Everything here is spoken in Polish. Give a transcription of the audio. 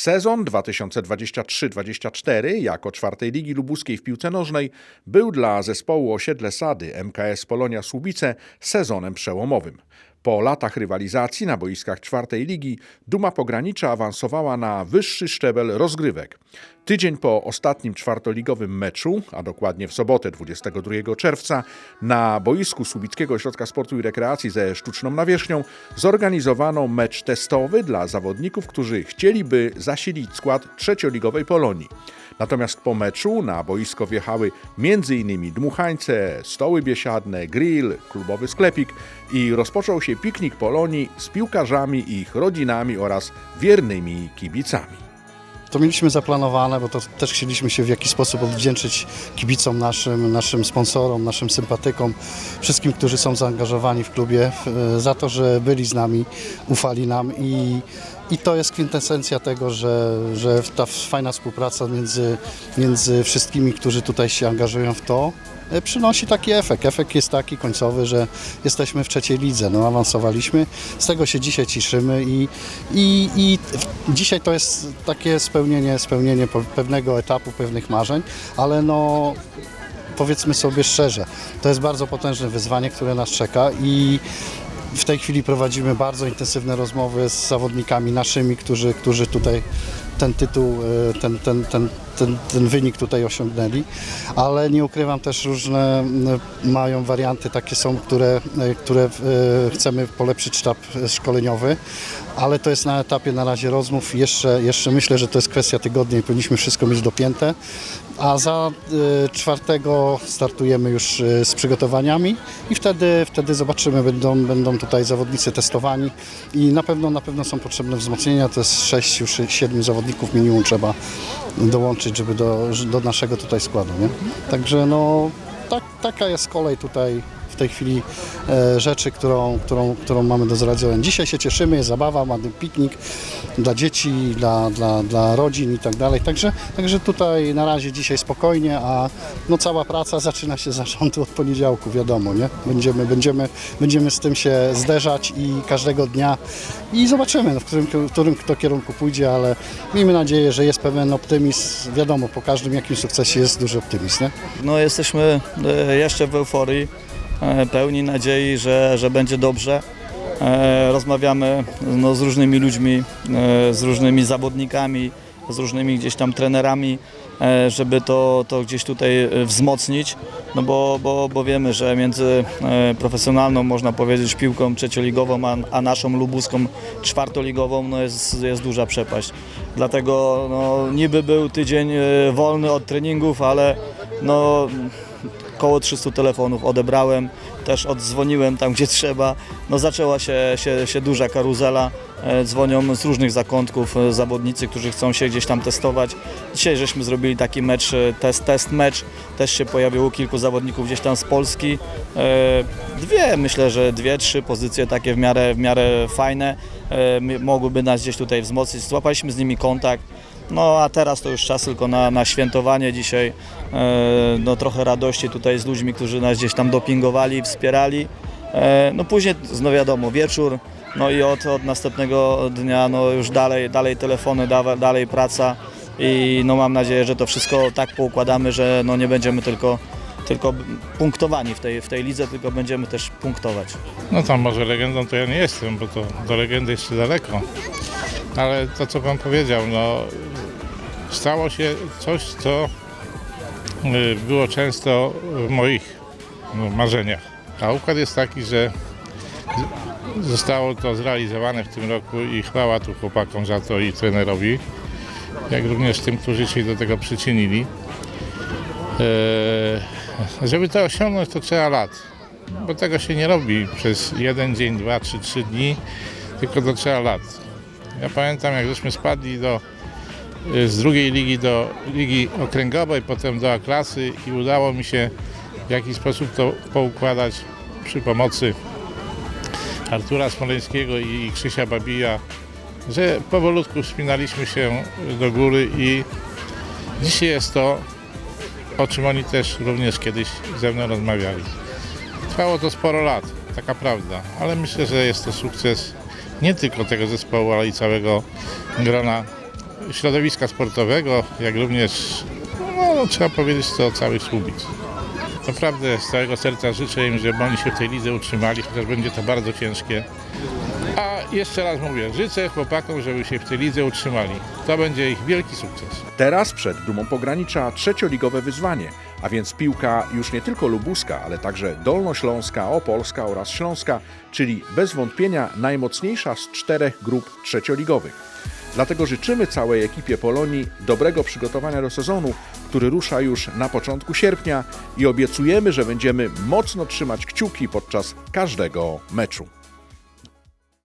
Sezon 2023-24 jako czwartej ligi lubuskiej w piłce nożnej był dla zespołu osiedle Sady MKS Polonia Słubice sezonem przełomowym. Po latach rywalizacji na boiskach czwartej ligi Duma Pogranicza awansowała na wyższy szczebel rozgrywek. Tydzień po ostatnim czwartoligowym meczu, a dokładnie w sobotę 22 czerwca, na boisku Słubickiego Ośrodka Sportu i Rekreacji ze sztuczną nawierzchnią zorganizowano mecz testowy dla zawodników, którzy chcieliby zasilić skład trzecioligowej Polonii. Natomiast po meczu na boisko wjechały m.in. dmuchańce, stoły biesiadne, grill, klubowy sklepik i rozpoczął się piknik Polonii z piłkarzami i ich rodzinami oraz wiernymi kibicami. To mieliśmy zaplanowane, bo to też chcieliśmy się w jakiś sposób odwdzięczyć kibicom naszym, naszym sponsorom, naszym sympatykom, wszystkim, którzy są zaangażowani w klubie, w- za to, że byli z nami, ufali nam i, i to jest kwintesencja tego, że, że ta fajna współpraca między, między wszystkimi, którzy tutaj się angażują w to, e, przynosi taki efekt. Efekt jest taki końcowy, że jesteśmy w trzeciej lidze, no awansowaliśmy, z tego się dzisiaj cieszymy i, i, i dzisiaj to jest takie spełnienie, spełnienie pe- pewnego etapu, pewnych marzeń, ale no powiedzmy sobie szczerze, to jest bardzo potężne wyzwanie, które nas czeka i w tej chwili prowadzimy bardzo intensywne rozmowy z zawodnikami naszymi, którzy, którzy tutaj ten tytuł, e, ten, ten, ten, ten, ten wynik tutaj osiągnęli, ale nie ukrywam też różne mają warianty, takie są, które, e, które e, chcemy polepszyć sztab szkoleniowy, ale to jest na etapie na razie rozmów. Jeszcze, jeszcze myślę, że to jest kwestia tygodnia i powinniśmy wszystko mieć dopięte. A za czwartego startujemy już z przygotowaniami i wtedy, wtedy zobaczymy, będą, będą tutaj zawodnicy testowani i na pewno, na pewno są potrzebne wzmocnienia. To jest 6-7 zawodników minimum trzeba dołączyć, żeby do, do naszego tutaj składu. Nie? Także no, tak, taka jest kolej tutaj tej chwili e, rzeczy, którą, którą, którą mamy do zrealizowania. Dzisiaj się cieszymy, jest zabawa, mamy piknik dla dzieci, dla, dla, dla rodzin i tak dalej. Także, także tutaj na razie dzisiaj spokojnie, a no cała praca zaczyna się zarządu od poniedziałku, wiadomo, nie? Będziemy, będziemy, będziemy z tym się zderzać i każdego dnia i zobaczymy, no, w, którym, w którym to kierunku pójdzie, ale miejmy nadzieję, że jest pewien optymizm. Wiadomo, po każdym jakimś sukcesie jest duży optymizm, nie? No jesteśmy e, jeszcze w euforii, pełni nadziei, że, że będzie dobrze. E, Rozmawiamy no, z różnymi ludźmi, e, z różnymi zawodnikami, z różnymi gdzieś tam trenerami, e, żeby to, to gdzieś tutaj e, wzmocnić, no bo, bo, bo wiemy, że między e, profesjonalną, można powiedzieć, piłką trzecioligową, a, a naszą lubuską czwartoligową no jest, jest duża przepaść. Dlatego no, niby był tydzień e, wolny od treningów, ale no, koło 300 telefonów odebrałem, też oddzwoniłem tam, gdzie trzeba. No, zaczęła się, się, się duża karuzela. E, Dzwonią z różnych zakątków e, zawodnicy, którzy chcą się gdzieś tam testować. Dzisiaj żeśmy zrobili taki mecz, e, test, test mecz. Też się pojawiło kilku zawodników gdzieś tam z Polski. Dwie, myślę, że dwie, trzy pozycje takie w miarę, w miarę fajne mogłyby nas gdzieś tutaj wzmocnić. Złapaliśmy z nimi kontakt. No a teraz to już czas tylko na, na świętowanie dzisiaj. E, no trochę radości tutaj z ludźmi, którzy nas gdzieś tam dopingowali, wspierali. E, no później, no wiadomo, wieczór. No i od, od następnego dnia no już dalej, dalej telefony, dawa- dalej praca. I no mam nadzieję, że to wszystko tak poukładamy, że no nie będziemy tylko, tylko punktowani w tej, w tej lidze, tylko będziemy też punktować. No tam może legendą to ja nie jestem, bo to do legendy jeszcze daleko. Ale to co pan powiedział, no stało się coś, co y, było często w moich no, marzeniach. A układ jest taki, że zostało to zrealizowane w tym roku i chwała tu chłopakom za to i trenerowi, jak również tym, którzy się do tego przyczynili. E, żeby to osiągnąć, to trzeba lat bo tego się nie robi przez jeden dzień, dwa czy trzy dni, tylko to trzeba lat. Ja pamiętam, jak żeśmy spadli do, y, z drugiej ligi do ligi okręgowej, potem do A-klasy i udało mi się w jakiś sposób to poukładać przy pomocy Artura Smoleńskiego i Krzysia Babija, że powolutku wspinaliśmy się do góry i dzisiaj jest to, o czym oni też również kiedyś ze mną rozmawiali. Trwało to sporo lat, taka prawda, ale myślę, że jest to sukces nie tylko tego zespołu, ale i całego grona środowiska sportowego, jak również, no, no trzeba powiedzieć, to całych Słubic. Naprawdę z całego serca życzę im, żeby oni się w tej lidze utrzymali, chociaż będzie to bardzo ciężkie. A jeszcze raz mówię, życzę chłopakom, żeby się w tej lidze utrzymali. To będzie ich wielki sukces. Teraz przed Dumą Pogranicza trzecioligowe wyzwanie, a więc piłka już nie tylko lubuska, ale także dolnośląska, opolska oraz śląska, czyli bez wątpienia najmocniejsza z czterech grup trzecioligowych. Dlatego życzymy całej ekipie Polonii dobrego przygotowania do sezonu, który rusza już na początku sierpnia i obiecujemy, że będziemy mocno trzymać kciuki podczas każdego meczu.